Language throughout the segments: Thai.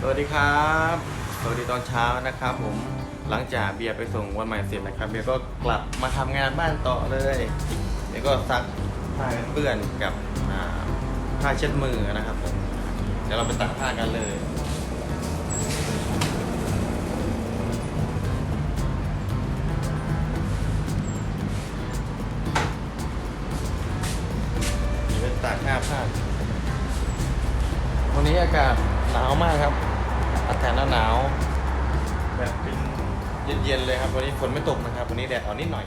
สวัสดีครับ สวัสดีตอนเช้านะครับ ผมหลังจากเบียร์ไปส่งวันใหม่เสร็จนะครับเบียร์ก็กลับมาทำงานบ้านต่อเลยเบียร์ก็ซักผ้าเปื้อนกับผ้าเช็ดมือนะครับผมเดี๋ยวเราไปตักผ้ากันเลยนี่เป็นตากผ้าผ้าวันนี้อากาศหนาวมากครับ อากาศหนาวๆแบบเป็นเย็นๆเลยครับ วันนี้ฝนไม่ตกนะครับ วันนี้แดดออกนิดหน่อย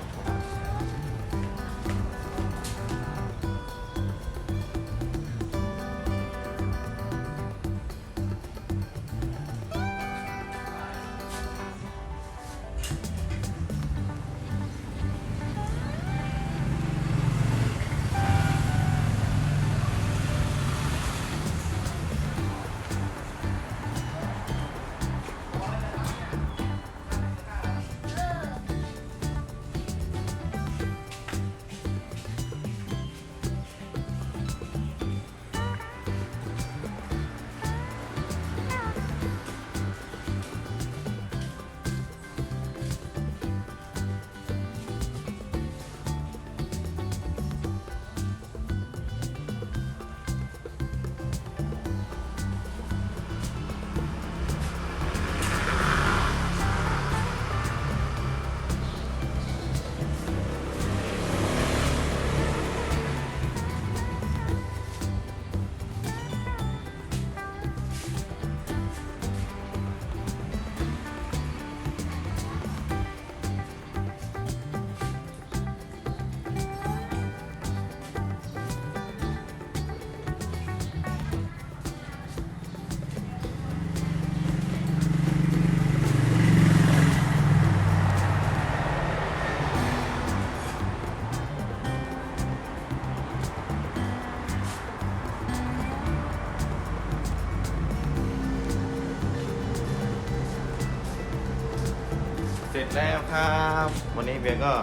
ร็จแล้วครับ วันนี้เบียร์ก็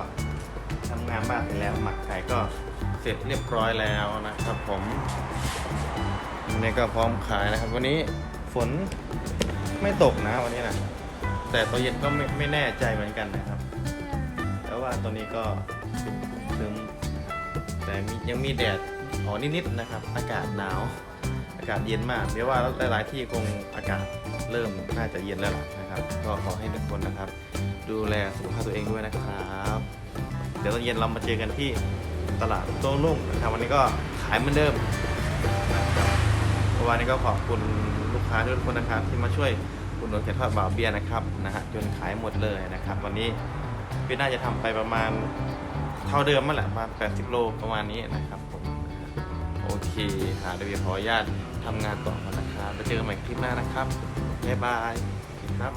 ทำงานบ้านเสร็จแล้ว หมักไก่ก็เสร็จเรียบร้อยแล้วนะครับ ผมวันนี้ก็พร้อมขายนะครับ วันนี้ฝนไม่ตกนะวันนี้นะแต่ตอนเย็นก็ไม่ไม่แน่ใจเหมือนกันนะครับ แต่ว่าตอนนี้ก็ซึมนแต่ยังมีแดดออนิดๆนะครับ อากาศหนาว อากาศเย็นมากเดี๋ยวว่าหลาย ๆ ที่คงอากาศเริ่มน่าจะเย็นแล้วล่ะนะครับ ก็ขอให้ทุกคนนะครับ ดูแลสุขภาพตัวเองด้วยนะครับ เดี๋ยวตอนเย็นเรามาเจอกันที่ตลาดโต้รุ่งนะครับวันนี้ก็ขายเหมือนเดิมนะครับเพราะวันนี้ก็ขอบคุณลูกค้าทุกคนนะครับ ที่มาช่วยอุดหนุนเขียนทอดบ่าวเบียร์นะครับนะฮะจนขายหมดเลยนะครับ วันนี้พี่น่าจะทำไปประมาณเท่าเดิมมั่นแหละประมาณ 80 โลประมาณนี้นะครับ โอเคค่ะเดี๋ยวเบียร์ขออนุญาตทำงานต่อก่อนนะครับแล้วเจอกันใหม่คลิปหน้านะครับบ๊ายบายครับ